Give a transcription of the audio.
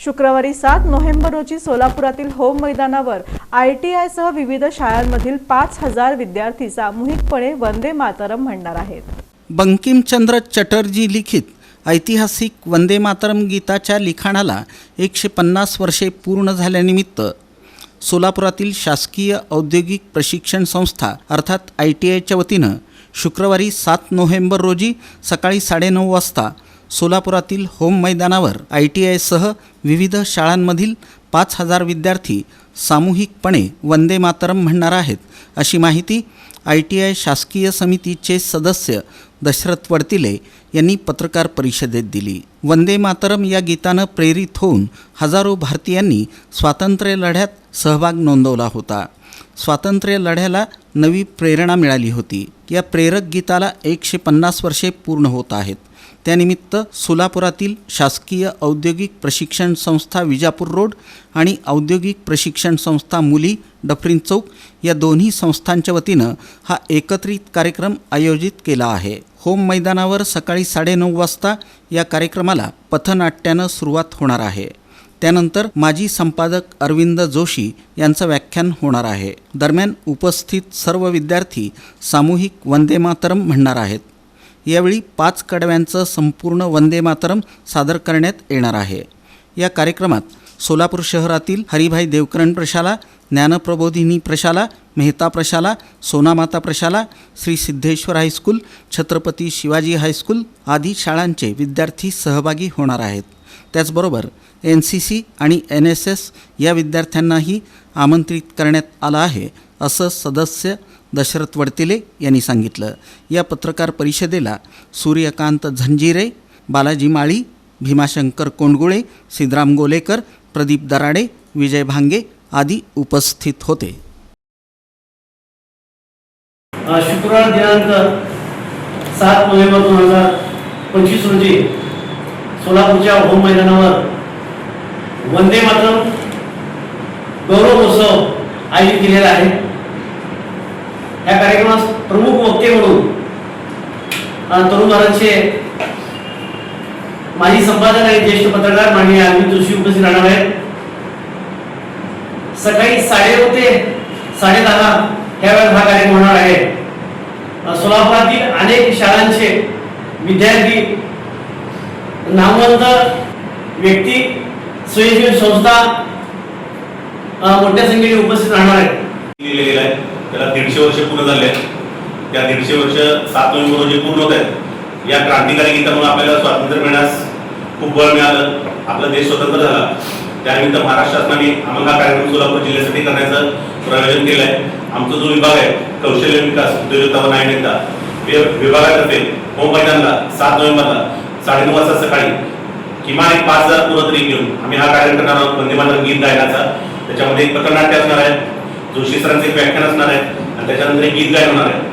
शुक्रवारी सात नोव्हेंबर रोजी सोलापुरातील होम मैदानावर आय टी आयसह विविध शाळांमधील पाच हजार विद्यार्थी सामूहिकपणे वंदे मातरम म्हणणार आहेत. बंकिमचंद्र चटर्जी लिखित ऐतिहासिक वंदे मातरम गीताच्या लिखाणाला एकशे पन्नास वर्षे पूर्ण झाल्यानिमित्त सोलापुरातील शासकीय औद्योगिक प्रशिक्षण संस्था अर्थात आय टी आयच्या वतीनं शुक्रवारी सात नोव्हेंबर रोजी सकाळी साडेनऊ वाजता सोलापुरातील होम मैदानावर आय टी आयसह विविध शाळांमधील पाच हजार विद्यार्थी सामूहिकपणे वंदे मातरम म्हणणार आहेत अशी माहिती आय टी आय शासकीय समितीचे सदस्य दशरथ वडतिले यांनी पत्रकार परिषदेत दिली. वंदे मातरम या गीतानं प्रेरित होऊन हजारो भारतीयांनी स्वातंत्र्य लढ्यात सहभाग नोंदवला होता. स्वातंत्र्य लढ्याला नवी प्रेरणा मिळाली होती. या प्रेरक गीताला एकशे पन्नास वर्षे पूर्ण होत आहेत. त्यानिमित्त सोलापुरातील शासकीय औद्योगिक प्रशिक्षण संस्था विजापूर रोड आणि औद्योगिक प्रशिक्षण संस्था मुली डफरीन चौक या दोन्ही संस्थांच्या वतीनं हा एकत्रित कार्यक्रम आयोजित केला आहे. होम मैदानावर सकाळी साडेनऊ वाजता या कार्यक्रमाला पथनाट्यानं सुरुवात होणार आहे. त्यानंतर माजी संपादक अरविंद जोशी यांचं व्याख्यान होणार आहे. दरम्यान उपस्थित सर्व विद्यार्थी सामूहिक वंदे मातरम म्हणणार आहेत. यावेळी पाच कडव्यांचं संपूर्ण वंदे मातरम सादर करण्यात येणार आहे. या कार्यक्रमात सोलापूर शहरातील हरिभाई देवकरण प्रशाला ज्ञानप्रबोधिनी प्रशाला मेहता प्रशाला सोनामाता प्रशाला Shri Siddheshwar high school Chhatrapati Shivaji high school आदी शाळांचे विद्यार्थी सहभागी होणार आहेत. त्याचबरोबर एन सी सी आणि एन एस एस या विद्यार्थ्यांनाही आमंत्रित करण्यात आलं आहे असं सदस्य दशरथ वडतिले यांनी सांगितलं. या पत्रकार परिषदेला सूर्यकांत झंजिरे बालाजी माळी भीमाशंकर कोंडगुळे सिद्धराम गोलेकर प्रदीप दराडे विजय भांगे आदी उपस्थित होते. शुक्रवार दिनांक सात नोव्हेंबर दोन हजार पंचवीस रोजी सोलापूरच्या होम मैदानावर वंदे मातरम गौरव महोत्सव आयोजित केलेला आहे. या कार्यक्रमास प्रमुख वक्ते म्हणून तरुण भारतचे माजी संपादक आणि ज्येष्ठ पत्रकार माननीय अरविंद जोशी उपस्थित राहणार आहेत. सकाळी साडेनऊ ते साडेदहा या वेळेत हा कार्यक्रम होणार आहे. सोलापुरातील अनेक शाळांचे विद्यार्थी नामवंत व्यक्ती स्वयंसेवी संस्था मोठ्या संख्येने उपस्थित राहणार आहेत. लिहिलेलं आहे. त्याला दीडशे वर्ष पूर्ण झाले आहेत. त्या दीडशे वर्ष सात नोव्हेंबर रोजी पूर्ण होत आहेत या क्रांतिकारी गीतामुळे आपल्याला स्वातंत्र्य मिळण्यास खूप बळ मिळालं. आपला देश स्वतंत्र झाला. त्यानिमित्त महाराष्ट्र शासनाने आम्हाला हा कार्यक्रम सोलापूर जिल्ह्यासाठी करण्याचं प्रयोजन केलं आहे आमचा जो विभाग आहे कौशल्य विकास उद्योजकता व न्यायनिकता विभागातर्फे होम मैदानला सात नोव्हेंबरला साडेनऊ वाजता सकाळी किमान एक पाच हजार पुरतरी घेऊन आम्ही हा कार्यक्रम करणार आहोत. वंदे मातरम गीत गायनाचा. त्याच्यामध्ये एक पथनाट्य असणार आहे. जोशी सरांचे एक व्याख्यान असणार आहे आणि त्याच्यानंतर एक गीत गायन होणार आहे.